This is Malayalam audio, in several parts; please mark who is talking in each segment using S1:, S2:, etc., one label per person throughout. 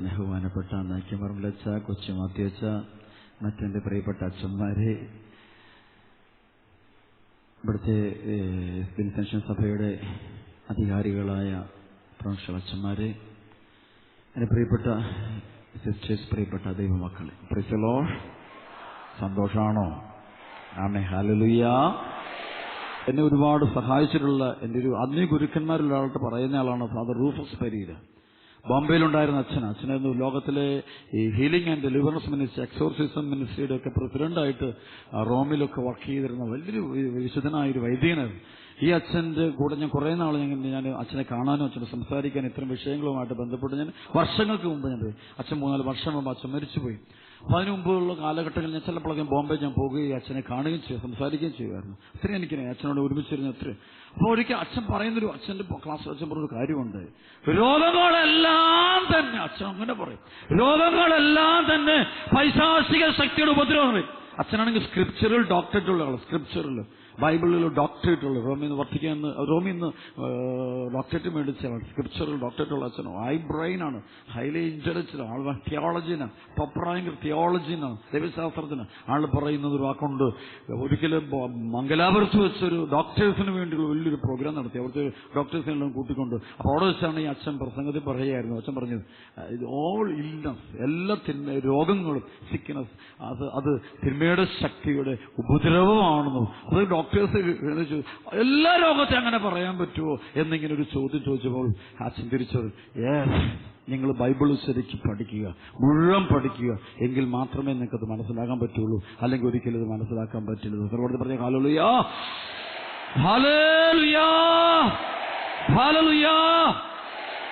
S1: ബഹുമാനപ്പെട്ട കൊച്ചു കൊച്ചുമാത്തിയച്ച മറ്റെന്റെ പ്രിയപ്പെട്ട അച്ഛന്മാരെ. ഇവിടുത്തെ പെൻഷൻ സഭയുടെ അധികാരികളായ പ്രൊഫഷണൽ അച്ഛന്മാരെ എന്റെ പ്രിയപ്പെട്ട സിസ്റ്റേഴ്സ് പ്രിയപ്പെട്ട ദൈവമക്കളെ. പ്രിസലോ സന്തോഷാണോ? ആമേ ഹാലലുയ്യ എന്നെ ഒരുപാട് സഹായിച്ചിട്ടുള്ള എന്റെ ഒരു ആത്മീയ ഗുരുക്കന്മാരുള്ള ആളായിട്ട് പറയുന്ന ആളാണ് ഫാദർ റൂഫസ് പരീര ബോംബെയിലുണ്ടായിരുന്ന അച്ഛൻ. അച്ഛനായിരുന്നു ലോകത്തിലെ ഈ healing and deliverance ministry exorcism മിനിസ്ട്രിയുടെ ഒക്കെ പ്രസിഡന്റായിട്ട് റോമിലൊക്കെ വർക്ക് ചെയ്തിരുന്ന വലിയൊരു വിശുദ്ധനായ ഒരു വൈദികനായിരുന്നു ഈ അച്ഛന്റെ കൂടെ ഞാൻ കുറെ നാൾ ഞാൻ ഞാൻ അച്ഛനെ കാണാനും അച്ഛനെ സംസാരിക്കാനും ഇത്തരം വിഷയങ്ങളുമായിട്ട് ബന്ധപ്പെട്ട് ഞാൻ വർഷങ്ങൾക്ക് മുമ്പ് ഞാൻ പോയി. അച്ഛൻ മൂന്നാൽ വർഷം മുമ്പ് അച്ഛൻ മരിച്ചുപോയി. അതിനു മുമ്പുള്ള കാലഘട്ടങ്ങളിൽ ഞാൻ ചിലപ്പോഴൊക്കെ ബോംബെ ഞാൻ പോകുകയും അച്ഛനെ കാണുകയും ചെയ്യും സംസാരിക്കുകയും ചെയ്യുമായിരുന്നു. അത്രയും എനിക്ക് അച്ഛനോട് ഒരുമിച്ചിരുന്ന അത്ര. അപ്പൊ ഒരിക്കൽ അച്ഛൻ പറയുന്നൊരു അച്ഛന്റെ ക്ലാസ് അച്ഛൻ പറഞ്ഞൊരു കാര്യമുണ്ട്. രോഗങ്ങളെല്ലാം തന്നെ അച്ഛൻ അങ്ങനെ പറയും. രോഗങ്ങളെല്ലാം തന്നെ പൈശാസിക ശക്തിയുടെ ഉപദ്രവമാണ്. അച്ഛനാണെങ്കിൽ സ്ക്രിപ്ചറിൽ ഡോക്ടറേറ്റ് ഉള്ള സ്ക്രിപ്ചറിൽ ബൈബിളിൽ ഡോക്ടറേറ്റ് ഉള്ള റോമിൽ നിന്ന് വർദ്ധിക്കാൻ റോമിൽ നിന്ന് ഡോക്ടറേറ്റ് മേടിച്ച സ്ക്രിപ്ചറിൽ ഡോക്ടറേറ്റ് ഉള്ള അച്ഛനോ ഹൈ ബ്രെയിൻ ആണ് ഹൈലി ഇന്റലിജന്റ് ആൾ തിയോളജിനാണ് റാങ്ക് തിയോളജിനാണ് ദൈവശാസ്ത്രത്തിന്. ആൾ പറയുന്നത് ഒരു വാക്കുണ്ട് ഒരിക്കലും മംഗലാപുരത്ത് വെച്ചൊരു ഡോക്ടേഴ്സിന് വേണ്ടിയുള്ള വലിയൊരു പ്രോഗ്രാം നടത്തി അവിടുത്തെ ഡോക്ടേഴ്സിനെല്ലാം കൂട്ടിക്കൊണ്ട്. അപ്പോൾ അവിടെ വെച്ചാണ് ഈ അച്ഛൻ പ്രസംഗത്തിൽ പറയുകയായിരുന്നു അച്ഛൻ പറഞ്ഞത് ഇത് ഓൾ ഇൽനസ് എല്ലാ തിന്മ രോഗങ്ങളും സിക്നസ് അത് അത് തിന്മയുടെ ശക്തിയുടെ ഉപദ്രവമാണെന്നും അത് ഡോക്ടേഴ്സ് ചോദിച്ചു, എല്ലാ രോഗത്തെ അങ്ങനെ പറയാൻ പറ്റുമോ? എന്നിങ്ങനെ ഒരു ചോദ്യം ചോദിച്ചപ്പോൾ അച്ഛൻ തിരിച്ചത് യെസ് നിങ്ങൾ ബൈബിൾ ശരിക്കും പഠിക്കുക മുഴുവൻ പഠിക്കുക എങ്കിൽ മാത്രമേ നിങ്ങൾക്ക് അത് മനസ്സിലാക്കാൻ പറ്റുള്ളൂ. അല്ലെങ്കിൽ ഒരിക്കലും ഇത് മനസ്സിലാക്കാൻ പറ്റില്ല. സർവോട് പറഞ്ഞ ഹാലലുയാ ഹാലലുയാ ഹാലലുയാ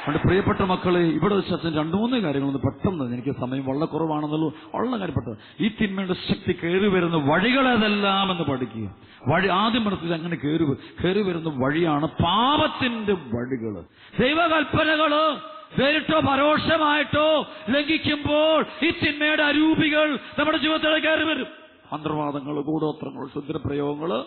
S1: അതുകൊണ്ട് പ്രിയപ്പെട്ട മക്കളെ ഇവിടെ വെച്ച് അച്ഛൻ രണ്ടു മൂന്ന് കാര്യങ്ങളൊന്ന് പെട്ടെന്ന് എനിക്ക് സമയം വളരെ കുറവാണെന്നുള്ളൂ. ഉള്ള കാര്യപ്പെട്ടത്. ഈ തിന്മയുടെ ശക്തി കയറി വരുന്ന വഴികളേതെല്ലാം എന്ന് പഠിക്കുക. വഴി ആദ്യം മനസ്സിൽ അങ്ങനെ കയറി കയറി വരുന്ന വഴിയാണ് പാപത്തിന്റെ വഴികൾ. ദൈവകൽപ്പനകൾ നേരിട്ടോ പരോക്ഷമായിട്ടോ ലംഘിക്കുമ്പോൾ ഈ തിന്മയുടെ അരൂപികൾ നമ്മുടെ ജീവിതത്തിൽ കയറി വരും. മന്ത്രവാദങ്ങൾ ഗൂഢോത്രങ്ങൾ ശുദ്രപ്രയോഗങ്ങൾ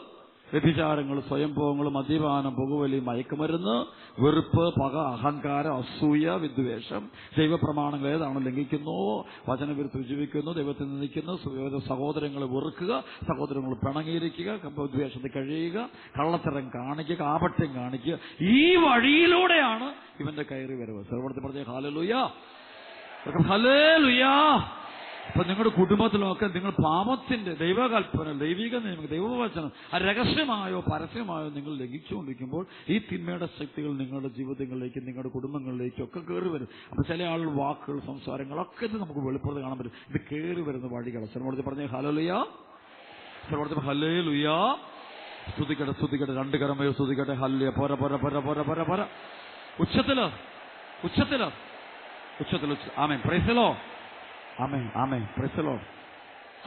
S1: വ്യഭിചാരങ്ങൾ സ്വയംഭവങ്ങൾ മദ്യപാനം പുകവലി മയക്കുമരുന്ന് വെറുപ്പ് പക അഹങ്കാരം അസൂയ വിദ്വേഷം ദൈവപ്രമാണങ്ങൾ ഏതാണ് ലംഘിക്കുന്നു? വചനവിരുദ്ധ ജീവിക്കുന്നു ദൈവത്തിൽ നിന്നിക്കുന്നു സഹോദരങ്ങളെ വെറുക്കുക സഹോദരങ്ങൾ പിണങ്ങിയിരിക്കുക വിദ്വേഷത്തിൽ കഴിയുക കള്ളത്തരം കാണിക്കുക കാപട്യം കാണിക്കുക. ഈ വഴിയിലൂടെയാണ് ഇവന്റെ കയറി വരവ്. സർവടത്തിൽ പറഞ്ഞ ഹാലലുയ. ഹലേലുയാ. അപ്പൊ നിങ്ങളുടെ കുടുംബത്തിലൊക്കെ നിങ്ങൾ പാപത്തിന്റെ ദൈവകൽപ്പന ദൈവിക നിയമം ദൈവവചനം രഹസ്യമായോ പരസ്യമായോ നിങ്ങൾ ലംഘിച്ചുകൊണ്ടിരിക്കുമ്പോൾ ഈ തിന്മയുടെ ശക്തികൾ നിങ്ങളുടെ ജീവിതങ്ങളിലേക്ക് നിങ്ങളുടെ കുടുംബങ്ങളിലേക്കും ഒക്കെ കയറി വരും. അപ്പൊ ചില ആളുകൾ വാക്കുകൾ സംസാരങ്ങളൊക്കെ ഇത് നമുക്ക് വെളിപ്പുറത്ത് കാണാൻ പറ്റും. ഇത് കയറി വരുന്ന വഴികൾ ചിലവർത്തി പറഞ്ഞ ഹലോലിയ ചിലവർത്തി ഹലേ ലുയാ സ്തുതിക്കട്ടെ സ്തുതിക്കട്ടെ. രണ്ട് കരമയോ സ്തുതിക്കട്ടെ. ഹല്ലിയ പോര പോര പോര പോര പോര പോര. ഉച്ചത്തിലോ ഉച്ചത്തിലോ ഉച്ചത്തിൽ ആമേ പ്രൈസലോ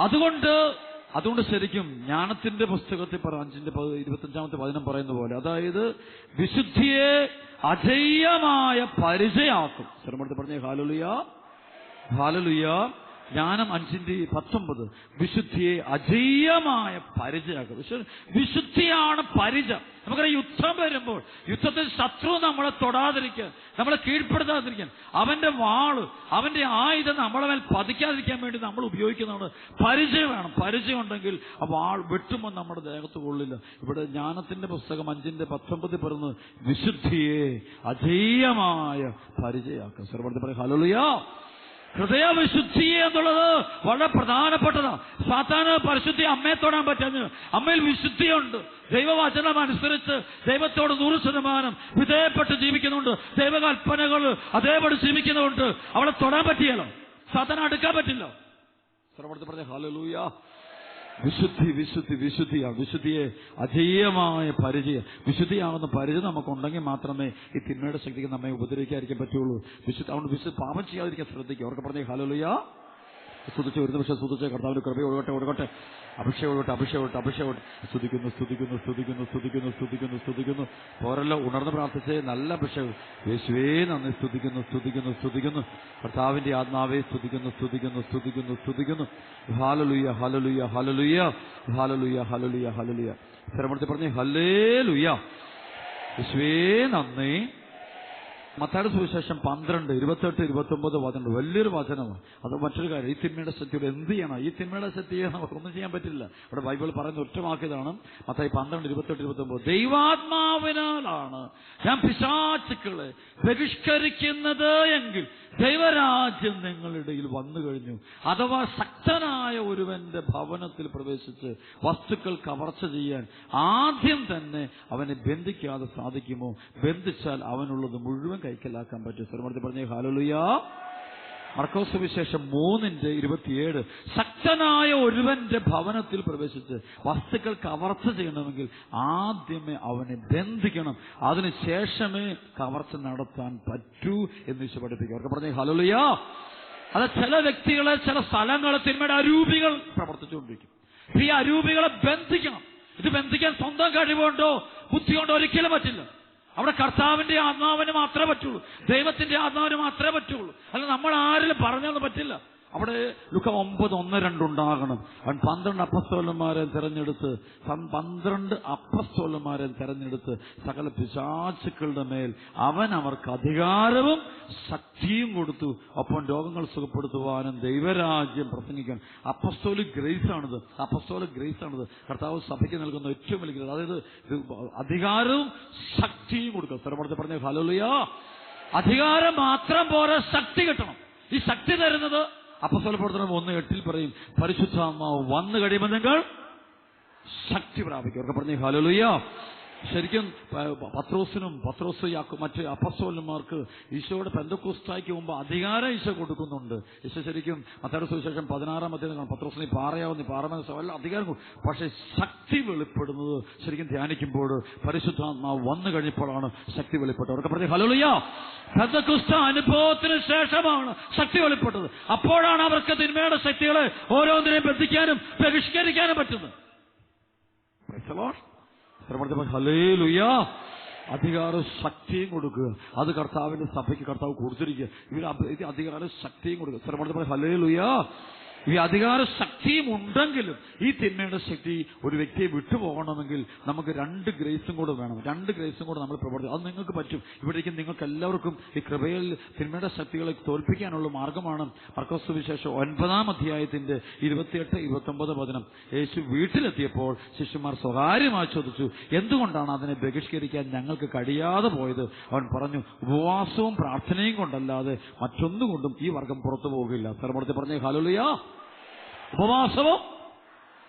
S1: അതുകൊണ്ട് അതുകൊണ്ട് ശരിക്കും ജ്ഞാനത്തിന്റെ പുസ്തകത്തിൽ അഞ്ചിന്റെ പതി- ഇരുപത്തഞ്ചാമത്തെ വചനം പറയുന്ന പോലെ അതായത് വിശുദ്ധിയെ അജയ്യമായ പരിചയമാക്കും ശ്രമത്തിൽ പറഞ്ഞ ഹാലുലിയ. ഹാലുലിയ. ജ്ഞാനം അഞ്ചിന്റെ പത്തൊമ്പത്. വിശുദ്ധിയെ അജയ്യമായ പരിചയമാക്കും വിശു വിശുദ്ധിയാണ് പരിച നമുക്കറിയാം യുദ്ധം വരുമ്പോൾ യുദ്ധത്തിൽ ശത്രു നമ്മളെ തൊടാതിരിക്കാൻ നമ്മളെ കീഴ്പ്പെടുത്താതിരിക്കാൻ അവന്റെ വാൾ അവന്റെ ആയുധം നമ്മളെ മേൽ പതിക്കാതിരിക്കാൻ വേണ്ടി നമ്മൾ ഉപയോഗിക്കുന്നതാണ് പരിചയം വേണം. പരിചയം ഉണ്ടെങ്കിൽ ആ വാൾ വെട്ടുമ്പോൾ നമ്മുടെ ദേഹത്ത് കൊള്ളില്ല. ഇവിടെ ജ്ഞാനത്തിന്റെ പുസ്തകം അഞ്ചിന്റെ പത്തൊമ്പത് പറയുന്നത് വിശുദ്ധിയെ അജയ്യമായ പരിചയമാക്കുക. സർവർത്തി പറയും ഹലോലിയാ ഹൃദയവിശുദ്ധി എന്നുള്ളത് വളരെ പ്രധാനപ്പെട്ടതാണ്. സാത്താന് പരിശുദ്ധി അമ്മയെ തൊടാൻ പറ്റുന്നു അമ്മയിൽ വിശുദ്ധിയുണ്ട്. ദൈവവചനം അനുസരിച്ച് ദൈവത്തോട് നൂറ് ശതമാനം വിധേയപ്പെട്ട് ജീവിക്കുന്നുണ്ട്. ദൈവകൽപ്പനകൾ അതേപടി ജീവിക്കുന്നുണ്ട്. അവളെ തൊടാൻ പറ്റിയല്ലോ. സാത്താൻ അടുക്കാൻ പറ്റില്ല. സർവടത്ത് പറഞ്ഞ ഹലലൂയ വിശുദ്ധി വിശുദ്ധി വിശുദ്ധിയാണ് വിശുദ്ധിയെ അജയ്യമായ പരിചയം വിശുദ്ധിയാകുന്ന പരിചയം നമുക്കുണ്ടെങ്കിൽ മാത്രമേ ഈ തിന്മയുടെ ശക്തിക്ക് നമ്മെ ഉപദ്രവിക്കാതിരിക്കാൻ പറ്റുള്ളൂ. വിശുദ്ധ അതുകൊണ്ട് വിശുദ്ധ പാപം ചെയ്യാതിരിക്കാൻ ശ്രദ്ധിക്കുക. അവർക്ക് പറഞ്ഞേ ഹലോലുയ സ്തുതിച്ച് ഒരു നിമിഷം സ്തുതിച്ച് കർത്താവിന് കൃപ ഒഴുകട്ടെ ഒഴുകട്ടെ. അഭിഷേകം ഒഴുകട്ടെ അഭിഷേകം ഒഴുകട്ടെ അഭിഷേകം. സ്തുതിക്കുന്നു സ്തുതിക്കുന്നു സ്തുതിക്കുന്നു സ്തുതിക്കുന്നു സ്തുതിക്കുന്നു സ്തുതിക്കുന്നു. പോരല്ലോ ഉണർന്ന് പ്രാർത്ഥിച്ച് നല്ല അഭിഷേകം. യേശുവേ നന്ദി. സ്തുതിക്കുന്നു സ്തുതിക്കുന്നു സ്തുതിക്കുന്നു. കർത്താവിന്റെ ആത്മാവേ സ്തുതിക്കുന്നു സ്തുതിക്കുന്നു സ്തുതിക്കുന്നു സ്തുതിക്കുന്നു. ഹാലലുയ ഹലലുയ ഹലലുയ ഹാലലുയ ഹലലുയ ഹലലുയ. സ്ഥലപ്പെടുത്തി പറഞ്ഞേ ഹലേ ലുയ യേശുവേ നന്ദി. മത്തായുടെ സുവിശേഷം പന്ത്രണ്ട് ഇരുപത്തെട്ട് ഇരുപത്തി ഒമ്പത് പന്ത്രണ്ട് വലിയൊരു വചനമാണ്. അത് മറ്റൊരു കാര്യം. ഈ തിന്മയുടെ ശക്തിയോട് എന്ത് ചെയ്യണം? ഈ തിന്മയുടെ ശക്തിയെ നമുക്കൊന്നും ചെയ്യാൻ പറ്റില്ല. ഇവിടെ ബൈബിൾ പറയുന്ന ഒറ്റ വാക്കിയതാണ് മത്തായി പന്ത്രണ്ട് ഇരുപത്തെട്ട് ഇരുപത്തി ഒമ്പത് ദൈവാത്മാവിനാലാണ് ഞാൻ പിശാചുക്കളെ ബഹിഷ്കരിക്കുന്നത് എങ്കിൽ ദൈവരാജ്യം നിങ്ങളുടെ ഇടയിൽ വന്നു കഴിഞ്ഞു. അഥവാ ശക്തനായ ഒരുവന്റെ ഭവനത്തിൽ പ്രവേശിച്ച് വസ്തുക്കൾ കവർച്ച ചെയ്യാൻ ആദ്യം തന്നെ അവനെ ബന്ധിക്കാതെ സാധിക്കുമോ? ബന്ധിച്ചാൽ അവനുള്ളത് മുഴുവൻ കൈക്കലാക്കാൻ പറ്റും. ശ്രമത്തിൽ പറഞ്ഞേ ഹാലലുയാ മർക്കോസ് വിശേഷം മൂന്നിന്റെ ഇരുപത്തിയേഴ്. ശക്തനായ ഒരുവന്റെ ഭവനത്തിൽ പ്രവേശിച്ച് വസ്തുക്കൾ കവർച്ച ചെയ്യണമെങ്കിൽ ആദ്യമേ അവനെ ബന്ധിക്കണം. അതിനുശേഷമേ കവർച്ച നടത്താൻ പറ്റൂ എന്ന് ഈശോ പഠിപ്പിക്കും അവർക്ക് പറഞ്ഞ ഹലോലിയ അത് ചില വ്യക്തികളെ ചില സ്ഥലങ്ങളെ തിന്മയുടെ അരൂപികൾ പ്രവർത്തിച്ചുകൊണ്ടിരിക്കും. ഈ അരൂപികളെ ബന്ധിക്കണം. ഇത് ബന്ധിക്കാൻ സ്വന്തം കഴിവുണ്ടോ? ബുദ്ധി കൊണ്ടോ ഒരിക്കലും പറ്റില്ല. അവിടെ കർത്താവിന്റെ ആത്മാവിന് മാത്രമേ പറ്റുള്ളൂ. ദൈവത്തിന്റെ ആത്മാവിന് മാത്രമേ പറ്റുള്ളൂ. അല്ല നമ്മൾ ആരിലും പറഞ്ഞൊന്നും പറ്റില്ല. അവിടെ ലുക്ക ഒമ്പത് ഒന്ന് രണ്ടുണ്ടാകണം അവൻ പന്ത്രണ്ട് അപ്പസ്തോലന്മാരെ തെരഞ്ഞെടുത്ത് പന്ത്രണ്ട് അപ്പസ്തോലന്മാരെ തെരഞ്ഞെടുത്ത് സകല പിശാചുക്കളുടെ മേൽ അവൻ അവർക്ക് അധികാരവും ശക്തിയും കൊടുത്തു. ഒപ്പം രോഗങ്ങൾ സുഖപ്പെടുത്തുവാനും ദൈവരാജ്യം പ്രസംഗിക്കാൻ. അപ്പസ്തോലിക് ഗ്രേസ് ആണിത്. അപ്പസ്തോലിക് ഗ്രേസ് ആണിത്. കർത്താവ് സഭയ്ക്ക് നൽകുന്ന ഏറ്റവും വലിയ അതായത് അധികാരവും ശക്തിയും കൊടുക്കുക. സ്ഥലപ്പെടുത്തി പറഞ്ഞ ഹലോലിയ അധികാരം മാത്രം പോരാ ശക്തി കിട്ടണം. ഈ ശക്തി തരുന്നത് അപ്പസ്തോല പ്രവർത്തനം ഒന്ന് എട്ടിൽ പറയും പരിശുദ്ധാത്മാവ് വന്നു കഴിയുമ്പോൾ നിങ്ങൾ ശക്തി പ്രാപിക്കും. അവർക്ക് പറഞ്ഞ ഹലോലിയ ശരിക്കും പത്രോസിനും പത്രോസ് മറ്റു അപ്പസ്തോലന്മാർക്ക് ഈശോയുടെ പെന്തക്കോസ്തായ്ക്ക് മുമ്പ് അധികാരം ഈശോ കൊടുക്കുന്നുണ്ട്. ഈശോ ശരിക്കും മത്തയുടെ സുവിശേഷം പതിനാറാം അധ്യായം പത്രോസിന് പാറയാവുന്ന ഈ പാറമേൽ വല്ല അധികാരം പക്ഷെ പക്ഷേ ശക്തി വെളിപ്പെടുന്നത് ശരിക്കും ധ്യാനിക്കുമ്പോൾ പരിശുദ്ധാത്മാവ് വന്നു കഴിഞ്ഞപ്പോഴാണ് ശക്തി വെളിപ്പെട്ടത്. അവർക്ക് പറഞ്ഞു ഹലോളിയ പെന്തക്കുസ്ത അനുഭവത്തിന് ശേഷമാണ് ശക്തി വെളിപ്പെട്ടത്. അപ്പോഴാണ് അവർക്ക് തിന്മയുടെ ശക്തികളെ ഓരോന്നിനെയും ബന്ധിക്കാനും ബഹിഷ്കരിക്കാനും പറ്റുന്നത്. ഹലേലുയാ അധികാര ശക്തിയും കൊടുക്കുക. അത് കർത്താവിന്റെ സഭയ്ക്ക് കർത്താവ് കൊടുത്തിരിക്കുക. ഇവർ അധികാര ശക്തിയും കൊടുക്കുക. ശ്രമത്തിൽ ഹലേലുയാ ഈ അധികാര ശക്തിയും ഉണ്ടെങ്കിലും ഈ തിന്മയുടെ ശക്തി ഒരു വ്യക്തിയെ വിട്ടുപോകണമെങ്കിൽ നമുക്ക് രണ്ട് ഗ്രേസും കൂടെ വേണം. രണ്ട് ഗ്രേസും കൂടെ നമ്മൾ പ്രവർത്തിക്കും. അത് നിങ്ങൾക്ക് പറ്റും. ഇവിടേക്ക് നിങ്ങൾക്ക് എല്ലാവർക്കും ഈ കൃപയിൽ തിന്മയുടെ ശക്തികളെ തോൽപ്പിക്കാനുള്ള മാർഗമാണ് മർക്കോസ് വിശേഷം ഒൻപതാം അധ്യായത്തിന്റെ ഇരുപത്തിയെട്ട് ഇരുപത്തി ഒമ്പത് പതിനം യേശു വീട്ടിലെത്തിയപ്പോൾ ശിഷ്യന്മാർ സ്വകാര്യമായി ചോദിച്ചു എന്തുകൊണ്ടാണ് അതിനെ ബഹിഷ്കരിക്കാൻ ഞങ്ങൾക്ക് കഴിയാതെ പോയത്? അവൻ പറഞ്ഞു ഉപവാസവും പ്രാർത്ഥനയും കൊണ്ടല്ലാതെ മറ്റൊന്നുകൊണ്ടും ഈ വർഗം പുറത്തു പോകില്ല. സർമ്മത്തെ പറഞ്ഞേ ഹാലുലിയാ ഉപവാസവും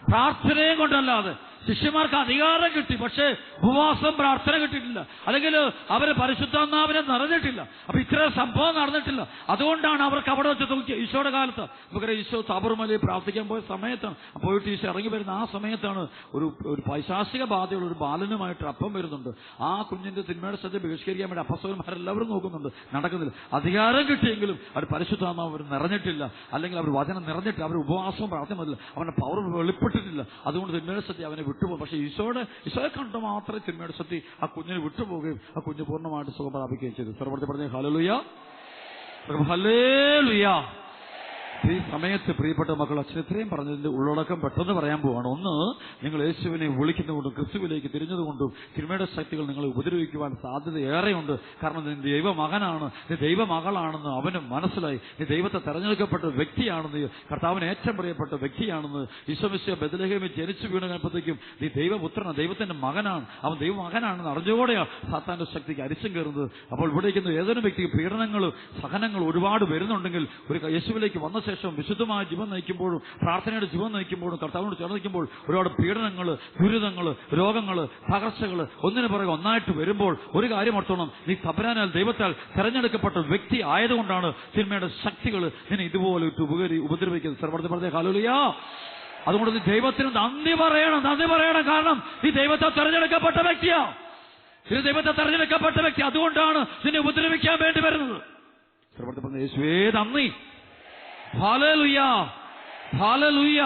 S1: പ്രാർത്ഥനയും കൊണ്ടല്ലാതെ ശിഷ്യന്മാർക്ക് അധികാരം കിട്ടി പക്ഷേ ഉപവാസം പ്രാർത്ഥന കിട്ടിയിട്ടില്ല. അല്ലെങ്കിൽ അവർ പരിശുദ്ധാത്മാവിനെ നിറഞ്ഞിട്ടില്ല. അപ്പൊ ഇത്ര സംഭവം നടന്നിട്ടില്ല. അതുകൊണ്ടാണ് അവർക്ക് അവിടെ വെച്ച് നോക്കി ഈശോയുടെ കാലത്ത്. നമുക്കറിയാം ഈശോ താപർമലയിൽ പ്രാർത്ഥിക്കാൻ പോയ സമയത്താണ് പോയിട്ട് ഈശോ ഇറങ്ങി വരുന്ന ആ സമയത്താണ് ഒരു ഒരു പൈശാസിക ബാധയുള്ള ഒരു ബാലനുമായിട്ട് അപ്പം വരുന്നുണ്ട്. ആ കുഞ്ഞിന്റെ തിന്മയുടെ ശ്രദ്ധ ബഹിഷ്കരിക്കാൻ വേണ്ടി അപ്പസ്വരന്മാരെല്ലാവരും നോക്കുന്നുണ്ട്. നടക്കുന്നില്ല. അധികാരം കിട്ടിയെങ്കിലും അവർ പരിശുദ്ധാത്മാവ് അവർ നിറഞ്ഞിട്ടില്ല. അല്ലെങ്കിൽ അവർ വചനം നിറഞ്ഞിട്ടില്ല. അവർ ഉപവാസവും പ്രാർത്ഥന അവരുടെ പവർ വെളിപ്പെട്ടിട്ടില്ല. അതുകൊണ്ട് തിന്മയുടെ ശ്രദ്ധ അവനെ വിട്ടുപോകും. പക്ഷെ ഈശോയുടെ ഈശോയെ കണ്ട് മാത്രമേ തിന്മയുടെ ശക്തി ആ കുഞ്ഞിന് വിട്ടുപോവുകയും ആ കുഞ്ഞ് പൂർണമായിട്ട് സുഖം പ്രാപിക്കുകയും ചെയ്തു. സർവർത്തി പറഞ്ഞ ഹലലുയ ഹലേലുയ ഈ സമയത്ത് പ്രിയപ്പെട്ട മക്കൾ അച്ഛൻ ഇത്രയും പറഞ്ഞതിന്റെ ഉള്ളടക്കം പെട്ടെന്ന് പറയാൻ പോവാണ്. ഒന്ന് നിങ്ങൾ യേശുവിനെ വിളിക്കുന്നതുകൊണ്ടും ക്രിസ്തുവിലേക്ക് തിരിഞ്ഞതുകൊണ്ടും തിരുമയുടെ ശക്തികൾ നിങ്ങളെ ഉപദ്രവിക്കുവാൻ സാധ്യത ഏറെയുണ്ട്. കാരണം നീ ദൈവമകനാണ് നീ ദൈവമകളാണെന്ന് അവന് മനസ്സിലായി. നീ ദൈവത്തെ തെരഞ്ഞെടുക്കപ്പെട്ട വ്യക്തിയാണെന്ന് കർത്താവിന് ഏറ്റവും പ്രിയപ്പെട്ട വ്യക്തിയാണെന്ന് ഈശ്വമിശ്വ ബദലഹേമി ജനിച്ചു വീണ കഴിഞ്ഞപ്പോഴത്തേക്കും നീ ദൈവപുത്രനാണ് ദൈവത്തിന്റെ മകനാണ് അവൻ ദൈവമകനാണെന്ന് അറിഞ്ഞുകൂടെയാണ് സാത്താന്റെ ശക്തിക്ക് അരിശം കയറുന്നത്. അപ്പോൾ ഇവിടേക്കുന്ന ഏതൊരു വ്യക്തിക്ക് പീഡനങ്ങൾ സഹനങ്ങൾ ഒരുപാട് വരുന്നുണ്ടെങ്കിൽ ഒരു യേശുവിലേക്ക് വന്ന ശേഷം വിശുദ്ധമായ ജീവൻ നയിക്കുമ്പോഴും പ്രാർത്ഥനയുടെ ജീവൻ നയിക്കുമ്പോഴും കർത്താവിനോട് ചേർന്ന് നിൽക്കുമ്പോൾ ഒരുപാട് പീഡനങ്ങൾ ദുരിതങ്ങൾ രോഗങ്ങൾ തകർച്ചകൾ ഒന്നിനു പുറകെ ഒന്നായിട്ട് വരുമ്പോൾ ഒരു കാര്യം ഓർത്തോണം. നീ തപരാനാൽ ദൈവത്താൽ തെരഞ്ഞെടുക്കപ്പെട്ട വ്യക്തി ആയതുകൊണ്ടാണ് സിനിമയുടെ ശക്തികൾ നിന്നെ ഇതുപോലെ ഉപകരി ഉപദ്രവിക്കുന്നത്. സർവർദ്ധ പറഞ്ഞ കാലോലിയാ അതുകൊണ്ട് നീ ദൈവത്തിന് നന്ദി പറയണം നന്ദി പറയണം. കാരണം നീ ദൈവത്താൽ തെരഞ്ഞെടുക്കപ്പെട്ട വ്യക്തിയാ. ഇത് ദൈവത്തെ തെരഞ്ഞെടുക്കപ്പെട്ട വ്യക്തി. അതുകൊണ്ടാണ് നിന്നെ ഉപദ്രവിക്കാൻ വേണ്ടി വരുന്നത്. യേശുവേ നന്ദി. ഹാലലുയ്യ ഹാലലുയ്യ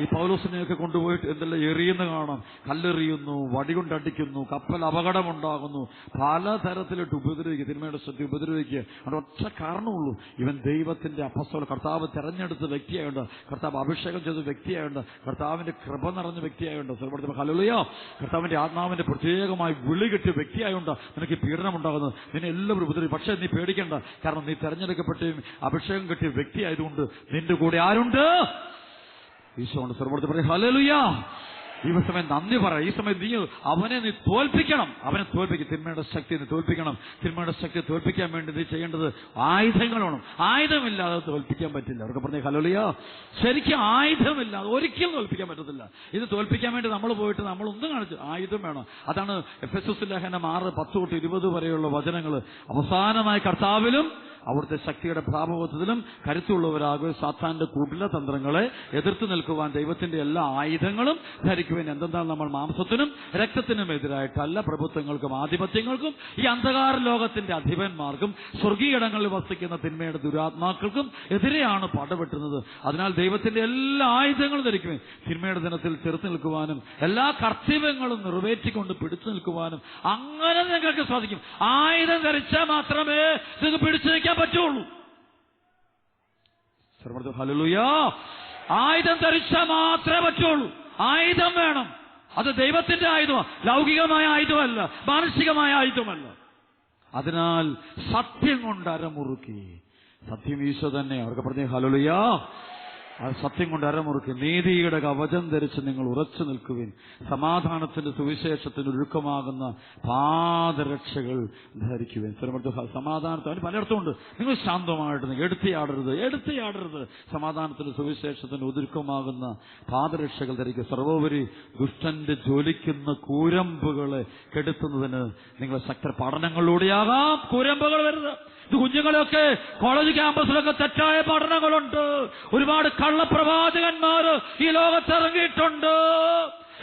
S1: ഈ പൗലോസിനെയൊക്കെ കൊണ്ടുപോയിട്ട് എന്തെല്ലാം എറിയുന്ന കാണാം. കല്ലെറിയുന്നു വടികൊണ്ടടിക്കുന്നു കപ്പൽ അപകടമുണ്ടാകുന്നു. പലതരത്തിലിട്ട് ഉപദ്രവിക്കുക തിന്മയുടെ ശ്രദ്ധ ഉപദ്രവിക്കുക. അവിടെ ഒറ്റ കാരണമുള്ളൂ. ഇവൻ ദൈവത്തിന്റെ അപ്പസ്തോല കർത്താവ് തെരഞ്ഞെടുത്ത വ്യക്തിയായുണ്ട് കർത്താവ് അഭിഷേകം ചെയ്ത വ്യക്തിയായുണ്ട് കർത്താവിന്റെ കൃപ നിറഞ്ഞ വ്യക്തിയായുണ്ട് സർവത്തിൽ ഹലലുയോ കർത്താവിന്റെ ആത്മാവിന്റെ പ്രത്യേകമായി വിളി കിട്ടിയ വ്യക്തിയായുണ്ട് നിനക്ക് പീഡനം ഉണ്ടാകുന്നത് നിന്നെ എല്ലാവരും ഉപദ്രവിക്കും പക്ഷേ നീ പേടിക്കേണ്ട. കാരണം നീ തെരഞ്ഞെടുക്കപ്പെട്ടും അഭിഷേകം കിട്ടിയ വ്യക്തിയായതുകൊണ്ട് നിന്റെ കൂടെ ആരുണ്ട്? ഈശോണ്ട് സർവത്തിൽ പറയും ഹലലുയാ ഈ സമയം നന്ദി പറ. ഈ സമയം നീ അവനെ നീ തോൽപ്പിക്കണം. അവനെ തോൽപ്പിക്കും. തിന്മയുടെ ശക്തി നീ തോൽപ്പിക്കണം. തിന്മയുടെ ശക്തി തോൽപ്പിക്കാൻ വേണ്ടി നീ ചെയ്യേണ്ടത് ആയുധങ്ങൾ വേണം. ആയുധമില്ലാതെ തോൽപ്പിക്കാൻ പറ്റില്ല. അവർക്ക് പറഞ്ഞ ഹലോലിയോ ശരിക്കും ആയുധമില്ലാതെ ഒരിക്കലും തോൽപ്പിക്കാൻ പറ്റത്തില്ല. ഇത് തോൽപ്പിക്കാൻ വേണ്ടി നമ്മൾ പോയിട്ട് നമ്മൾ ഒന്നും കാണിച്ചു ആയുധം വേണം. അതാണ് എഫ് എസ് എസ് ലേഖനം ആറ് പത്ത് തൊട്ട് ഇരുപത് വരെയുള്ള വചനങ്ങൾ അവസാനമായ കർത്താവിലും അവിടുത്തെ ശക്തിയുടെ പ്രാഭവത്വത്തിലും കരുത്തുള്ളവരാകുക. സാത്താന്റെ കൂട്ടിലെ തന്ത്രങ്ങളെ എതിർത്ത് നിൽക്കുവാൻ ദൈവത്തിന്റെ എല്ലാ ആയുധങ്ങളും ധരിക്കുവാൻ എന്തെന്നാൽ നമ്മൾ മാംസത്തിനും രക്തത്തിനും എതിരായിട്ടല്ല പ്രഭുത്വങ്ങൾക്കും ആധിപത്യങ്ങൾക്കും ഈ അന്ധകാര ലോകത്തിന്റെ അധിപന്മാർക്കും സ്വർഗീയടങ്ങളിൽ വസിക്കുന്ന തിന്മയുടെ ദുരാത്മാക്കൾക്കും എതിരെയാണ് പടവെട്ടുന്നത് അതിനാൽ ദൈവത്തിന്റെ എല്ലാ ആയുധങ്ങളും ധരിക്കുവാൻ തിന്മയുടെ ദിനത്തിൽ ചെറുത്ത് നിൽക്കുവാനും എല്ലാ കർത്തവ്യങ്ങളും നിറവേറ്റിക്കൊണ്ട് പിടിച്ചു നിൽക്കുവാനും അങ്ങനെ നിങ്ങൾക്ക് സാധിക്കും. ആയുധം ധരിച്ചാൽ മാത്രമേ നിങ്ങൾക്ക് പിടിച്ചു നിൽക്കാൻ പറ്റുള്ളൂ. സർവ ഹല്ലേലൂയാ. ആയുധം ധരിച്ചാൽ മാത്രമേ പറ്റുള്ളൂ. ആയുധം വേണം. അത് ദൈവത്തിന്റെ ആയുധമാണ്. ലൗകികമായ ആയുധമല്ല. മാനസികമായ ആയുധമല്ല. അതിനാൽ സത്യം കൊണ്ട് അരമുറുക്കി. സത്യം ഈശോ തന്നെ. അവർക്ക് പറഞ്ഞു ഹലുളിയാ ആ സത്യം കൊണ്ട് അരമുറുക്കി നീതിയുടെ കവചം ധരിച്ച് നിങ്ങൾ ഉറച്ചു നിൽക്കുവിൻ. സമാധാനത്തിന്റെ സുവിശേഷത്തിന് ഒരുക്കമാകുന്ന പാദരക്ഷകൾ ധരിക്കുവിൻ. സമാധാനത്തിന് പലയിടത്തും പലയിടത്തുമുണ്ട് നിങ്ങൾ ശാന്തമായിട്ട് എടുത്തിയാടരുത് എടുത്തിയാടരുത്. സമാധാനത്തിന്റെ സുവിശേഷത്തിന് ഒരുക്കമാകുന്ന പാദരക്ഷകൾ ധരിക്കുക. സർവോപരി ദുഷ്ടന്റെ ജ്വലിക്കുന്ന കൂരമ്പുകളെ കെടുത്തുന്നതിന് നിങ്ങൾ ശക്ത പഠനങ്ങളിലൂടെയാകാം. കൂരമ്പുകൾ വരുന്നത് ഇത് കുഞ്ഞുങ്ങളൊക്കെ കോളേജ് ക്യാമ്പസിലൊക്കെ തെറ്റായ പഠനങ്ങളുണ്ട്. ഒരുപാട് കള്ളപ്രവാചകന്മാർ ഈ ലോകത്തിറങ്ങിയിട്ടുണ്ട്.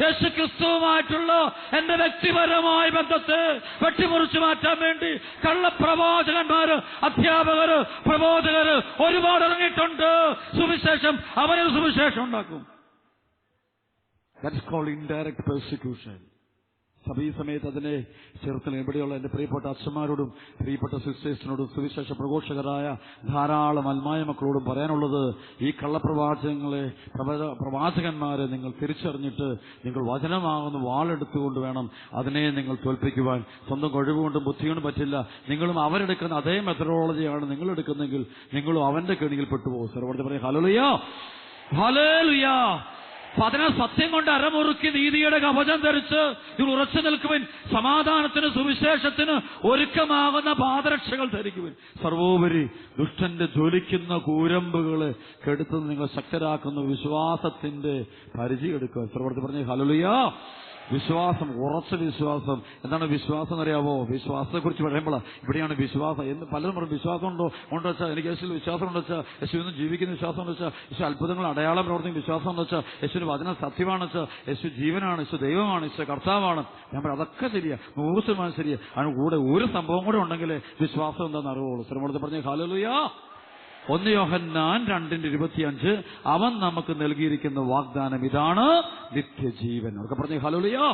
S1: യേശു ക്രിസ്തുവുമായിട്ടുള്ള എന്റെ വ്യക്തിപരമായ ബന്ധത്തെ വെട്ടിമുറിച്ചു മാറ്റാൻ വേണ്ടി കള്ളപ്രവാചകന്മാര് അധ്യാപകര് പ്രബോധകര് ഒരുപാട് ഇറങ്ങിയിട്ടുണ്ട്. സുവിശേഷം അവരൊരു സുവിശേഷം ഉണ്ടാക്കും. ദാറ്റ്സ് ഇൻഡയറക്ട് പെർസിക്യൂഷൻ സഭ ഈ സമയത്ത് അതിനെ ചെറുത്തിന് ഇവിടെയുള്ള എന്റെ പ്രിയപ്പെട്ട അച്ഛന്മാരോടും പ്രിയപ്പെട്ട സിസ്റ്റേഴ്സിനോടും സുവിശേഷ പ്രഘോഷകരായ ധാരാളം അൽമായ മക്കളോടും പറയാനുള്ളത് ഈ കള്ളപ്രവാചകങ്ങളെ പ്രവാചകന്മാരെ നിങ്ങൾ തിരിച്ചറിഞ്ഞിട്ട് നിങ്ങൾ വചനമാകുന്ന വാളെടുത്തുകൊണ്ട് വേണം അതിനെ നിങ്ങൾ തോൽപ്പിക്കുവാൻ. സ്വന്തം കഴിവുകൊണ്ടും ബുദ്ധികൊണ്ടും പറ്റില്ല. നിങ്ങളും അവരെടുക്കുന്ന അതേ മെത്തഡോളജിയാണ് നിങ്ങൾ എടുക്കുന്നെങ്കിൽ നിങ്ങളും അവന്റെ കെണിയിൽ പെട്ടുപോകും. സർവത്തെ പറയും ഹലോലിയോ ഹലേലുയാ അപ്പൊ അതിനെ സത്യം കൊണ്ട് അരമുറുക്കി നീതിയുടെ കവചം ധരിച്ച് നിങ്ങൾ ഉറച്ചു നിൽക്കുവിൻ. സമാധാനത്തിന് സുവിശേഷത്തിന് ഒരുക്കമാകുന്ന പാദരക്ഷകൾ ധരിക്കുവിൻ. സർവോപരി ദുഷ്ടന്റെ ജ്വലിക്കുന്ന കൂരമ്പുകളെ കെടുത്ത് നിങ്ങൾ ശക്തരാക്കുന്ന വിശ്വാസത്തിന്റെ പരിചയം എടുക്കുക. സർവർത്തി പറഞ്ഞ ഹലുലിയാ വിശ്വാസം ഉറച്ച വിശ്വാസം. എന്താണ് വിശ്വാസം എന്നറിയാവോ? വിശ്വാസത്തെക്കുറിച്ച് പറയുമ്പോൾ ഇവിടെയാണ് വിശ്വാസം. എന്ന് പലരും പറയും വിശ്വാസം ഉണ്ടോ? ഉണ്ടോ വെച്ചാൽ എനിക്ക് യേശുവിൽ വിശ്വാസം ഉണ്ടോ വെച്ചാൽ യേശുവിന് ജീവിക്കുന്ന വിശ്വാസം ഉണ്ടോ വെച്ചാൽ യേശു അത്ഭുതങ്ങൾ അടയാളം പ്രവർത്തിക്കുന്ന വിശ്വാസം ഉണ്ടോ വെച്ചാൽ യേശുവിന് വചനം സത്യമാണ് വെച്ചാൽ യേശു ജീവനാണ് യേശു ദൈവമാണ് യേശു കർത്താവാണ് ഞാൻ പറയും അതൊക്കെ ശരിയാ നൂറ് ശതമാനം ശരിയാ. അതിന് കൂടെ ഒരു സംഭവം കൂടെ ഉണ്ടെങ്കിൽ വിശ്വാസം എന്താണെന്ന് അറിവുള്ളൂ. ശ്രമത്തെ പറഞ്ഞ ഹാലലുയാ! ഒന്ന് യോഹന്നാൻ രണ്ടിന്റെ ഇരുപത്തിയഞ്ച്. അവൻ നമുക്ക് നൽകിയിരിക്കുന്ന വാഗ്ദാനം ഇതാണ് നിത്യജീവൻ. ഒക്കെ പറഞ്ഞു ഹലോലിയോ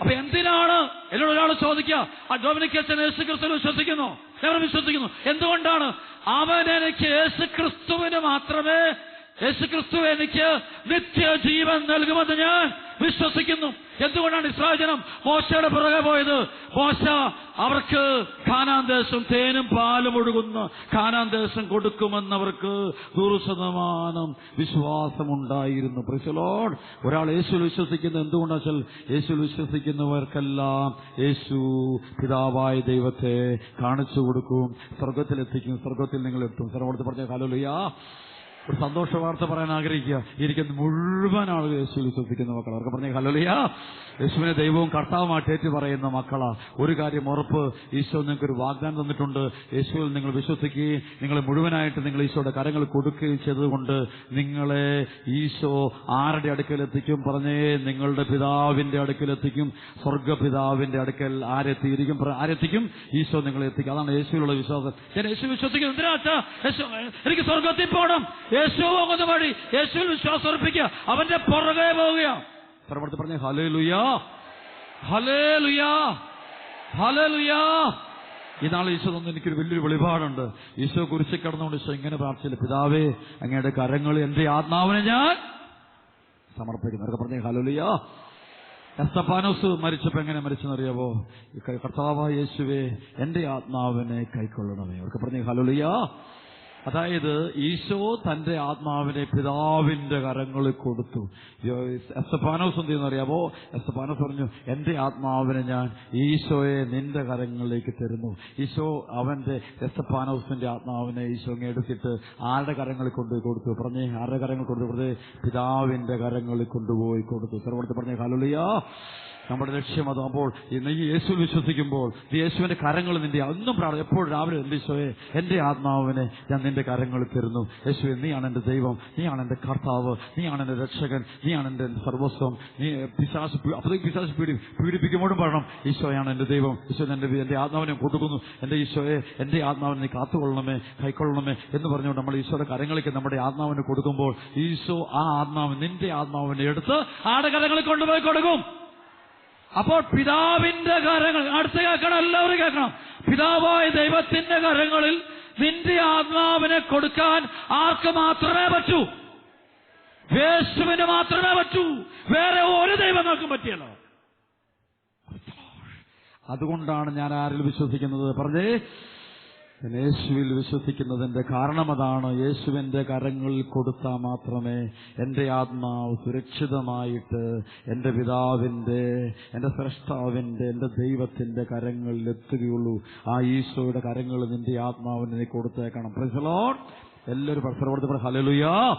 S1: അപ്പൊ എന്തിനാണ് എന്നോട് ഒരാൾ ചോദിക്കുക. ആ ഡൊമിനിക് യേശു ക്രിസ്തു വിശ്വസിക്കുന്നു. ഞാൻ വിശ്വസിക്കുന്നു? എന്തുകൊണ്ടാണ്? അവൻ എനിക്ക് യേശു ക്രിസ്തുവിന് മാത്രമേ യേശു ക്രിസ്തു എനിക്ക് നിത്യജീവൻ നൽകുമെന്ന് ഞാൻ വിശ്വസിക്കുന്നു. എന്തുകൊണ്ടാണ് ഇസ്രായേൽ ജനം മോശയുടെ പുറകെ പോയത്? മോശ അവർക്ക് കാനാന് ദേശം തേനും പാലും ഒഴുകുന്ന. ഖാനാൻ ദേശം കൊടുക്കുമെന്നവർക്ക് നൂറ് ശതമാനം വിശ്വാസമുണ്ടായിരുന്നു പ്രിസലോഡ് ഒരാൾ യേശു വിശ്വസിക്കുന്നത് എന്തുകൊണ്ടാ യേശു വിശ്വസിക്കുന്നവർക്കെല്ലാം യേശു പിതാവായ ദൈവത്തെ കാണിച്ചു കൊടുക്കും. സ്വർഗത്തിലെത്തിക്കും സ്വർഗത്തിൽ നിങ്ങൾ എത്തും സർവോടത്ത് പറഞ്ഞ കാലോലിയാ ഒരു സന്തോഷ വാർത്ത പറയാൻ ആഗ്രഹിക്കുക. ഇരിക്കുന്ന മുഴുവൻ ആളുകൾ യേശു വിശ്വസിക്കുന്ന മക്കൾ അവർക്ക് പറഞ്ഞ ഹലോലിയ യേശുവിനെ ദൈവവും കർത്താവുമായിട്ട് ഏറ്റു പറയുന്ന മക്കളാ. ഒരു കാര്യം ഉറപ്പ്. ഈശോ നിങ്ങൾക്ക് ഒരു വാഗ്ദാനം തന്നിട്ടുണ്ട്. യേശുവിൽ നിങ്ങൾ വിശ്വസിക്കുകയും നിങ്ങൾ മുഴുവനായിട്ട് നിങ്ങൾ ഈശോയുടെ കരങ്ങൾ കൊടുക്കുകയും ചെയ്തതുകൊണ്ട് നിങ്ങളെ ഈശോ ആരുടെ അടുക്കലെത്തിക്കും പറഞ്ഞേ നിങ്ങളുടെ പിതാവിന്റെ അടുക്കലെത്തിക്കും സ്വർഗപിതാവിന്റെ അടുക്കൽ ആരെത്തിയിരിക്കും ആരെത്തിക്കും ഈശോ നിങ്ങളെ എത്തിക്കും. അതാണ് യേശുവിലുള്ള വിശ്വാസം. ഞാൻ യേശു വിശ്വസിക്കുന്നു. എന്തിനാ എനിക്ക് സ്വർഗത്തിൽ പോകണം. യേശു പോകുന്ന വഴി യേശുവിൽ വിശ്വാസം അർപ്പിക്കുക. അവന്റെ പുറകെ പോവുകയാണ് പറഞ്ഞു പറഞ്ഞ ഹലേ ലുയാ ഹലേ ലുയാ ഹലേ ലുയാ ഇന്നാൾ ഈശോ തന്നെ എനിക്കൊരു വലിയൊരു വെളിപാടുണ്ട്. ഈശോ കുറിച്ച് കിടന്നുകൊണ്ട് ഈശോ ഇങ്ങനെ പ്രാർത്ഥിച്ചില്ല പിതാവേ അങ്ങയുടെ കരങ്ങൾ എന്റെ ആത്മാവിനെ ഞാൻ സമർപ്പിക്കുന്നു. പറഞ്ഞു പറഞ്ഞേ ഹലോലിയാ എസ്തപ്പാനോസ് മരിച്ചപ്പോ എങ്ങനെ മരിച്ചെന്നറിയാവോ? ഈ ക- യേശുവേ എന്റെ ആത്മാവിനെ കൈക്കൊള്ളണമേ. അവർക്ക് പറഞ്ഞേ ഹലോലിയാ അതായത് ഈശോ തന്റെ ആത്മാവിനെ പിതാവിന്റെ കരങ്ങളിൽ കൊടുത്തു. എസ്തപ്പാനോസ് എന്ത് ചെയ്യുന്നറിയാമോ എസ്തപ്പാനോസ് പറഞ്ഞു എന്റെ ആത്മാവിനെ ഞാൻ ഈശോയെ നിന്റെ കരങ്ങളിലേക്ക് തരുന്നു. ഈശോ അവന്റെ എസ്തപ്പാനോസിന്റെ ആത്മാവിനെ ഈശോ എടുത്തിട്ട് ആരുടെ കരങ്ങളിൽ കൊണ്ടുപോയി കൊടുത്തു? പറഞ്ഞേ ആരുടെ കരങ്ങൾ കൊണ്ടുപോയി പിതാവിന്റെ കരങ്ങളിൽ കൊണ്ടുപോയി കൊടുത്തു. സർവടുത്ത് പറഞ്ഞേ ഹലുളിയാ നമ്മുടെ ലക്ഷ്യം അതാകുമ്പോൾ ഇന്ന് ഈ യേശു വിശ്വസിക്കുമ്പോൾ യേശുവിന്റെ കരങ്ങൾ നിന്റെ ഒന്നും പ്രാർത്ഥന എപ്പോഴും രാവിലെ എന്റെ എന്റെ ആത്മാവിനെ ഞാൻ നിന്റെ കരങ്ങളിൽ തരുന്നു. യേശുവെ നീയാണ് എന്റെ ദൈവം നീയാണ് എന്റെ കർത്താവ് നീയാണ് എന്റെ രക്ഷകൻ നീയാണ് എന്റെ സർവസ്വം നീ പിശാസ് അപ്പോഴേക്ക് പിശാസ് പീഡി പീഡിപ്പിക്കുമ്പോഴും പറയണം ഈശോയാണ് എന്റെ ദൈവം. ഈശോ എന്റെ എന്റെ ആത്മാവിനെ കൊടുക്കുന്നു എന്റെ ഈശോയെ എന്റെ ആത്മാവിനെ നീ കാത്തുകൊള്ളണമേ കൈക്കൊള്ളണമേ എന്ന് പറഞ്ഞുകൊണ്ട് നമ്മൾ ഈശോയുടെ കരങ്ങളിലേക്ക് നമ്മുടെ ആത്മാവിനെ കൊടുക്കുമ്പോൾ ഈശോ ആ ആത്മാവ് നിന്റെ ആത്മാവിനെ എടുത്ത് ആടെ കരങ്ങളിൽ കൊണ്ടുപോയി കൊടുക്കും. അപ്പോൾ പിതാവിന്റെ കരങ്ങൾ അടുത്ത കേൾക്കണം എല്ലാവരും കേൾക്കണം. പിതാവായ ദൈവത്തിന്റെ കരങ്ങളിൽ നിന്റെ ആത്മാവിനെ കൊടുക്കാൻ ആർക്ക് മാത്രമേ പറ്റൂ? യേശുവിന് മാത്രമേ പറ്റൂ. വേറെ ഒരു ദൈവങ്ങൾക്കും പറ്റിയല്ലോ. അതുകൊണ്ടാണ് ഞാൻ ആരിൽ വിശ്വസിക്കുന്നത്. പറഞ്ഞേ യേശുവിൽ വിശ്വസിക്കുന്നതിന്റെ കാരണം അതാണ് യേശുവിന്റെ കരങ്ങളിൽ കൊടുത്താൽ മാത്രമേ എന്റെ ആത്മാവ് സുരക്ഷിതമായിട്ട് എന്റെ പിതാവിന്റെ എന്റെ സ്രഷ്ടാവിന്റെ എന്റെ ദൈവത്തിന്റെ കരങ്ങളിൽ എത്തുകയുള്ളൂ. ആ ഈശോയുടെ കരങ്ങൾ നിന്റെ ആത്മാവിനെ നീ കൊടുത്തേക്കണം. പ്രസലോൺ എല്ലാവരും പ്രസരപ്പെടുത്തി ഹലലുയാ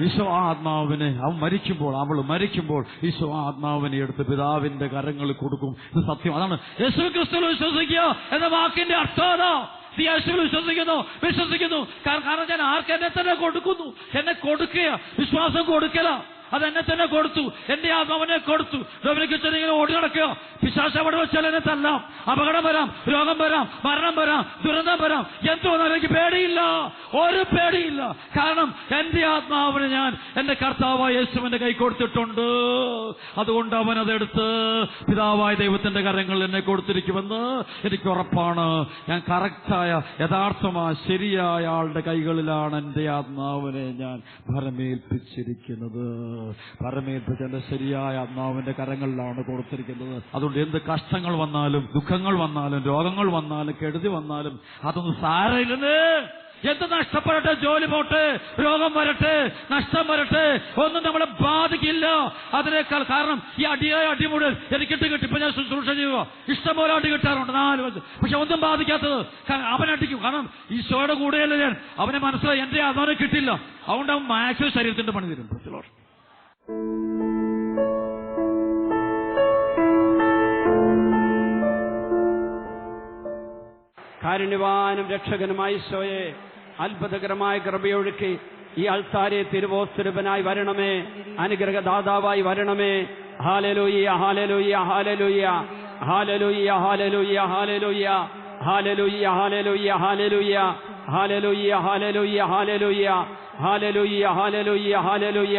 S1: ഈശോ ആ ആത്മാവിനെ അവൻ മരിക്കുമ്പോൾ അവൾ മരിക്കുമ്പോൾ ഈശോ ആ ആത്മാവിനെ എടുത്ത് പിതാവിന്റെ കരങ്ങളിൽ കൊടുക്കും. ഇത് സത്യം. അതാണ് യേശു ക്രിസ്തു വിശ്വസിക്കുക എന്ന വാക്കിന്റെ അർത്ഥം അതാ വിശ്വസിക്കുന്നു വിശ്വസിക്കുന്നു. കാരണം ഞാൻ ആർക്ക് എന്നെ തന്നെ കൊടുക്കുന്നു? എന്നെ കൊടുക്കുക വിശ്വാസം കൊടുക്കല. അത് എന്നെ തന്നെ കൊടുത്തു. എന്റെ ആത്മാവിനെ കൊടുത്തു. ഡൊമിനിക്ക് ഇങ്ങനെ ഓടി നടക്കുക. പിശാശ അവിടെ വെച്ചാൽ എന്നെ തല്ലാം. അപകടം വരാം. രോഗം വരാം. മരണം വരാം. ദുരന്തം വരാം. എന്ത് വന്നാലും എനിക്ക് പേടിയില്ല. ഒരു പേടിയില്ല. കാരണം എന്റെ ആത്മാവിന് ഞാൻ എന്റെ കർത്താവായ യേശുവിന്റെ കൈ കൊടുത്തിട്ടുണ്ട്. അതുകൊണ്ട് അവൻ അതെടുത്ത് പിതാവായ ദൈവത്തിന്റെ കരങ്ങളിൽ എന്നെ കൊടുത്തിരിക്കുമെന്ന് എനിക്ക് ഉറപ്പാണ്. ഞാൻ കറക്റ്റായ യഥാർത്ഥമായ ശരിയായ ആളുടെ കൈകളിലാണ് എന്റെ ആത്മാവിനെ ഞാൻ ഭരമേൽപ്പിച്ചിരിക്കുന്നത്. എന്റെ ശരിയായ ആത്മാവിന്റെ കരങ്ങളിലാണ് കൊടുത്തിരിക്കുന്നത്. അതുകൊണ്ട് എന്ത് കഷ്ടങ്ങൾ വന്നാലും ദുഃഖങ്ങൾ വന്നാലും രോഗങ്ങൾ വന്നാലും കെടുതി വന്നാലും അതൊന്നും സാരയില്ലെന്ന് എന്ത് നഷ്ടപ്പെടട്ടെ ജോലി പോട്ടെ രോഗം വരട്ടെ നഷ്ടം വരട്ടെ ഒന്നും നമ്മളെ ബാധിക്കില്ല. അതിനേക്കാൾ കാരണം ഈ അടിയായ അടിമുടൽ എനിക്കിട്ട് കിട്ടി ഇപ്പൊ ഞാൻ ശുശ്രൂഷ ചെയ്യുക ഇഷ്ടംപോലെ അടി കിട്ടാറുണ്ട് നാല് വയസ്സ് പക്ഷെ ഒന്നും ബാധിക്കാത്തത് കാരണം അവൻ അടിക്കും. കാരണം ഈശോയുടെ കൂടെയല്ല ഞാൻ. അവനെ മനസ്സിലായി എന്റെ അതവനെ കിട്ടില്ല അതുകൊണ്ട് അവൻ മാക്സിമം ശരീരത്തിന്റെ പണി തരും.
S2: കാരുണ്യവാനും രക്ഷകനുമായി ഈശോയെ അത്ഭുതകരമായ കൃപയൊഴുക്കി ഈ അൾത്താരെ തിരുവോസ്തുരൂപനായി വരണമേ അനുഗ്രഹദാതാവായി വരണമേ ഹാലലൂയ ഹാലലൂയ ഹാലലൂയ ഹാലലൂയ ഹാലലൂയ ഹാലലൂയ ഹാലലൂയ ഹാലലൂയ ഹാലലൂയ ഹാലലൂയ ഹാലലൂയ ഹാലലൂയ ഹാലലൂയ ഹാലലൂയ ഹാലലൂയ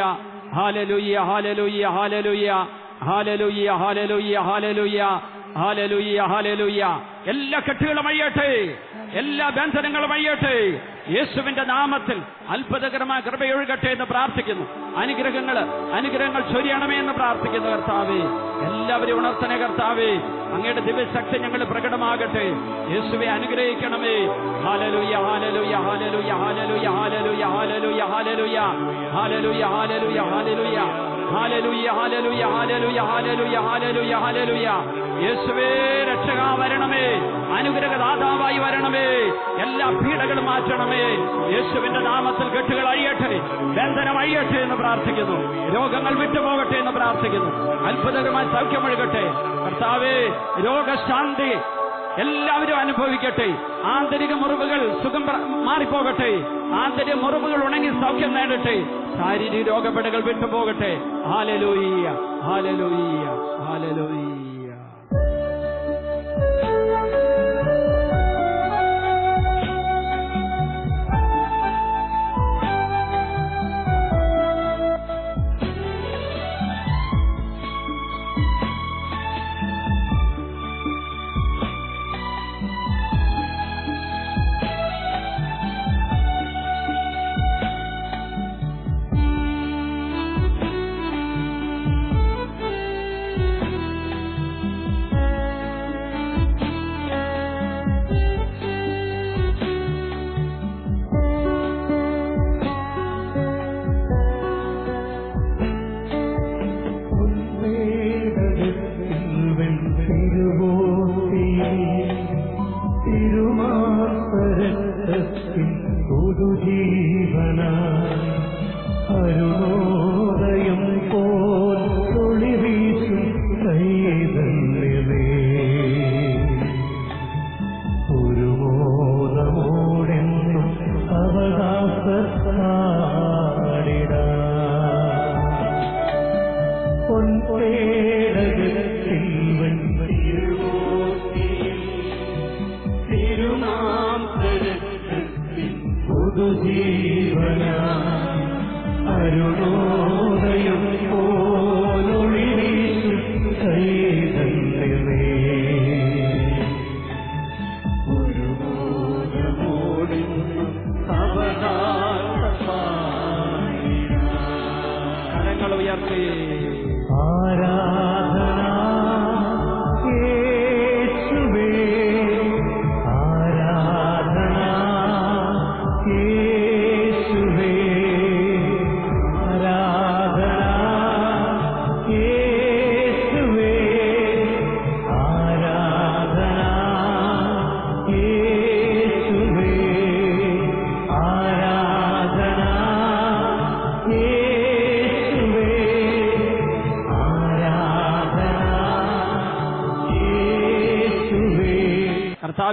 S2: ഹാലലുയ്യ ഹാലലുയ്യ ഹാലലുയ്യ ഹാലലുയ്യ ഹാലലുയ്യ ഹാലലുയ്യ ഹാലലൂയ ഹാലലുയ്യ എല്ലാ കെട്ടുകളും അയ്യട്ടെ എല്ലാ ബന്ധനങ്ങളും അയ്യട്ടെ യേശുവിന്റെ നാമത്തിൽ അത്ഭുതകരമായ കൃപയൊഴുകട്ടെ എന്ന് പ്രാർത്ഥിക്കുന്നു. അനുഗ്രഹങ്ങൾ അനുഗ്രഹങ്ങൾ ചൊരിയണമേ എന്ന് പ്രാർത്ഥിക്കുന്നു കർത്താവേ. എല്ലാവരും ഉണർത്തനെ കർത്താവേ. അങ്ങയുടെ ദിവ്യശക്തി ഞങ്ങൾ പ്രകടമാകട്ടെ. യേശുവെ അനുഗ്രഹിക്കണമേ. ഹാലലുയ ഹാലലുയ ഹാലലുയ ഹാലലുയ ഹാലലുയ ഹാലലുയ ഹാലലുയ ഹാലലുയ. ഹാലലുയ ഹാലലുയ ഹാലലുയ. ഹാലലുയ ഹാലലുയ ഹാലലുയ ഹാലലുയ ഹാലലൂയ. യേശുവേ രക്ഷക വരണമേ. അനുഗ്രഹദാതാവായി വരണമേ. എല്ലാ പീഡകളും മാറ്റണമേ. യേശുവിന്റെ നാമത്തിൽ കെട്ടുകൾ അഴിയട്ടെ. ബന്ധനം അഴിയട്ടെ എന്ന് പ്രാർത്ഥിക്കുന്നു. രോഗങ്ങൾ വിട്ടുപോകട്ടെ എന്ന് പ്രാർത്ഥിക്കുന്നു. അത്ഭുതകരമായ സൗഖ്യമൊഴുകട്ടെ. കർത്താവേ രോഗശാന്തി എല്ലാവരും അനുഭവിക്കട്ടെ. ആന്തരിക മുറിവുകൾ സുഖം മാറിപ്പോകട്ടെ. ആന്തരിക മുറിവുകൾ ഉണങ്ങി സൗഖ്യം നേടട്ടെ. ശാരീരിക രോഗപ്പെടുകൾ വിട്ടുപോകട്ടെ. Hallelujah hallelujah hallelujah.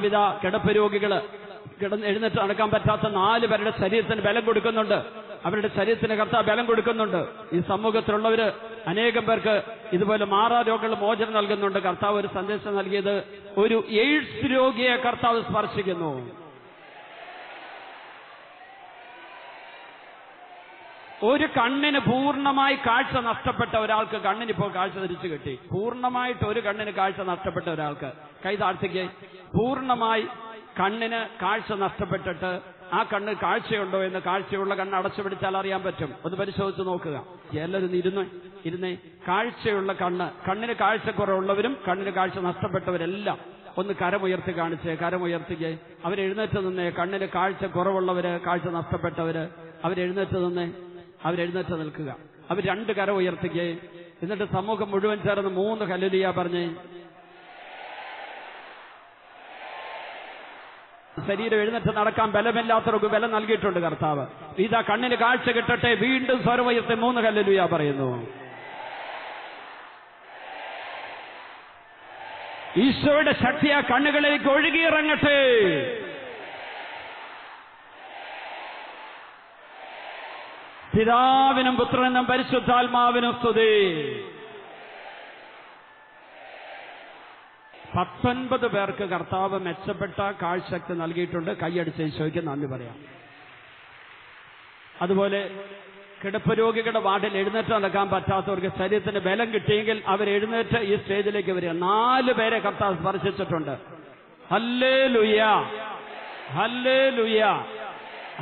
S2: കർത്താവിത കിടപ്പ് രോഗികൾ കിടന്ന് എഴുന്നേറ്റ് നടക്കാൻ പറ്റാത്ത നാല് പേരുടെ ശരീരത്തിന് ബലം കൊടുക്കുന്നുണ്ട്. അവരുടെ ശരീരത്തിന് കർത്താവ് ബലം കൊടുക്കുന്നുണ്ട്. ഈ സമൂഹത്തിലുള്ളവര് അനേകം പേർക്ക് ഇതുപോലെ മാറാ രോഗങ്ങൾ മോചനം നൽകുന്നുണ്ട്. കർത്താവ് ഒരു സന്ദേശം നൽകിയത് ഒരു എയ്ഡ്സ് രോഗിയെ കർത്താവ് സ്പർശിക്കുന്നു. ഒരു കണ്ണിന് പൂർണമായി കാഴ്ച നഷ്ടപ്പെട്ട ഒരാൾക്ക് കണ്ണിന് കാഴ്ച തിരിച്ചു കിട്ടി. പൂർണമായിട്ട് ഒരു കണ്ണിന് കാഴ്ച നഷ്ടപ്പെട്ട ഒരാൾക്ക് കൈ താഴ്ത്തിക്ക് പൂർണമായി കണ്ണിന് കാഴ്ച നഷ്ടപ്പെട്ടിട്ട് ആ കണ്ണ് കാഴ്ചയുണ്ടോ എന്ന് കാഴ്ചയുള്ള കണ്ണ് അടച്ചു പിടിച്ചാൽ അറിയാൻ പറ്റും. ഒന്ന് പരിശോധിച്ച് നോക്കുക. എല്ലാവരും ഇരുന്ന് ഇരുന്നേ കാഴ്ചയുള്ള കണ്ണ് കണ്ണിന് കാഴ്ചക്കുറവുള്ളവരും കണ്ണിന് കാഴ്ച നഷ്ടപ്പെട്ടവരെല്ലാം ഒന്ന് കരമുയർത്തി കാണിച്ച് കരമുയർത്തിക്ക്. അവരെഴുന്നേറ്റ് നിന്നേ കണ്ണിന് കാഴ്ച കുറവുള്ളവര് കാഴ്ച നഷ്ടപ്പെട്ടവര് അവരെഴുന്നേറ്റ് നിന്നേ അവരെഴുന്നേറ്റ് നിൽക്കുക. അവർ രണ്ട് കര ഉയർത്തിക്ക് എന്നിട്ട് സമൂഹം മുഴുവൻ ചേർന്ന് മൂന്ന് കല്ലുലിയ പറഞ്ഞ്. ശരീരം എഴുന്നേറ്റ് നടക്കാൻ ബലമില്ലാത്തവർക്ക് ബലം നൽകിയിട്ടുണ്ട് കർത്താവ്. ഇതാ കണ്ണിന് കാഴ്ച കിട്ടട്ടെ വീണ്ടും സ്വരവയത്തെ മൂന്ന് ഹല്ലുലിയ പറയുന്നു. ഈശോയുടെ ശക്തി ആ കണ്ണുകളിലേക്ക് ഒഴുകിയിറങ്ങട്ടെ. പിതാവിനും പുത്രനും പരിശുദ്ധാത്മാവിനും സ്തുതി. പത്തൊൻപത് പേർക്ക് കർത്താവ് മെച്ചപ്പെട്ട കാഴ്ചശക്തി നൽകിയിട്ടുണ്ട്. കൈയടിച്ച് ഈശോയ്ക്ക് നന്ദി പറയാം. അതുപോലെ കിടപ്പ് രോഗികളുടെ വാർഡിൽ എഴുന്നേറ്റ് നടക്കാൻ പറ്റാത്തവർക്ക് ശരീരത്തിന് ബലം കിട്ടിയെങ്കിൽ അവർ എഴുന്നേറ്റ് ഈ സ്റ്റേജിലേക്ക് വരിക. നാല് പേരെ കർത്താവ് സ്പർശിച്ചിട്ടുണ്ട്. ഹല്ലേ ലുയ ഹല്ലേ ലുയ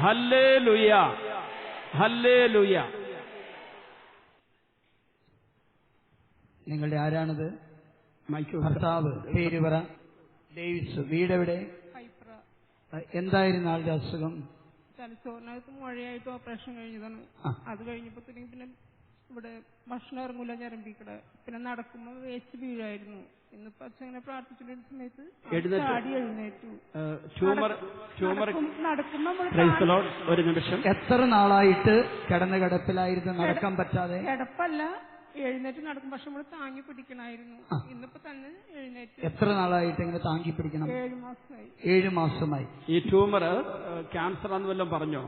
S2: ഹല്ലേ ലുയ ഹല്ലേ ലുയ
S3: നിങ്ങളുടെ ആരാണത്?
S2: മൈക്ക്
S3: ഭർത്താവ് പേര് പറ. ഡേവിസ് വീടെവിടെ? എന്തായിരുന്നു ആളുടെ അസുഖം?
S4: തലച്ചോറിനകത്ത് മുഴയായിട്ട് ഓപ്പറേഷൻ കഴിഞ്ഞതാണ്. അത് കഴിഞ്ഞപ്പോഴത്തേക്കും പിന്നെ ഇവിടെ ഭക്ഷണം ഇറങ്ങൂല ഞരമ്പിക്കട. പിന്നെ നടക്കുമ്പോ വേസ്റ്റ് വീഴായിരുന്നു. ഇന്നിപ്പോ അച്ഛനെ പ്രാർത്ഥിച്ചിരുന്ന സമയത്ത്? ചാടി എഴുന്നേറ്റു. നടക്കുമ്പോ
S2: ഒരു നിമിഷം.
S3: എത്ര നാളായിട്ട് കിടന്ന കിടപ്പിലായിരുന്നു നടക്കാൻ പറ്റാതെ?
S4: കിടപ്പല്ല. എഴുന്നേറ്റ് നടക്കും. പക്ഷെ നമ്മൾ താങ്ങി പിടിക്കണായിരുന്നു. ഇന്നിപ്പോ തന്നെ എഴുന്നേറ്റ്
S3: എത്ര നാളായിട്ട് ഇങ്ങനെ താങ്ങി പിടിക്കണം?
S4: ഏഴു മാസമായി.
S3: ഏഴു മാസമായി.
S2: ഈ ട്യൂമർ ക്യാൻസർ ആണെന്ന് വല്ലതും പറഞ്ഞോ?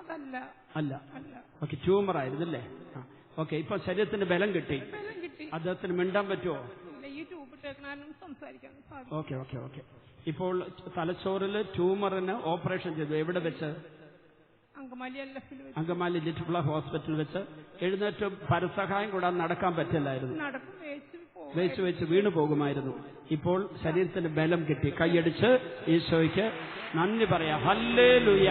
S4: അതല്ല.
S2: അല്ല.
S4: അല്ല.
S2: ഓക്കെ ട്യൂമർ ആയിരുന്നല്ലേ ഓക്കെ ഇപ്പൊ ശരീരത്തിന് ബലം കിട്ടി.
S4: ബലം കിട്ടി.
S2: അദ്ദേഹത്തിന് മിണ്ടാൻ പറ്റുമോ
S4: ഈ ട്യൂബ് ഇട്ടേക്കണാനും സംസാരിക്കാൻ
S2: ഓക്കെ ഓക്കെ ഓക്കെ. ഇപ്പോൾ തലച്ചോറിൽ ട്യൂമറിന് ഓപ്പറേഷൻ ചെയ്തു. എവിടെ വെച്ച്?
S4: അങ്കമാലി വെച്ച്
S2: ഹോസ്പിറ്റലിൽ വെച്ച് എഴുന്നേറ്റ് പരസഹായം കൂടാൻ നടക്കാൻ പറ്റില്ലായിരുന്നു.
S4: നടക്കും വേച്ച്
S2: വെച്ച് വീണു പോകുമായിരുന്നു. ഇപ്പോൾ ശരീരത്തിന് ബലം കിട്ടി. കൈയടിച്ച് ഈശോയ്ക്ക് നന്ദി പറയാം. ഹല്ലേ ലുയ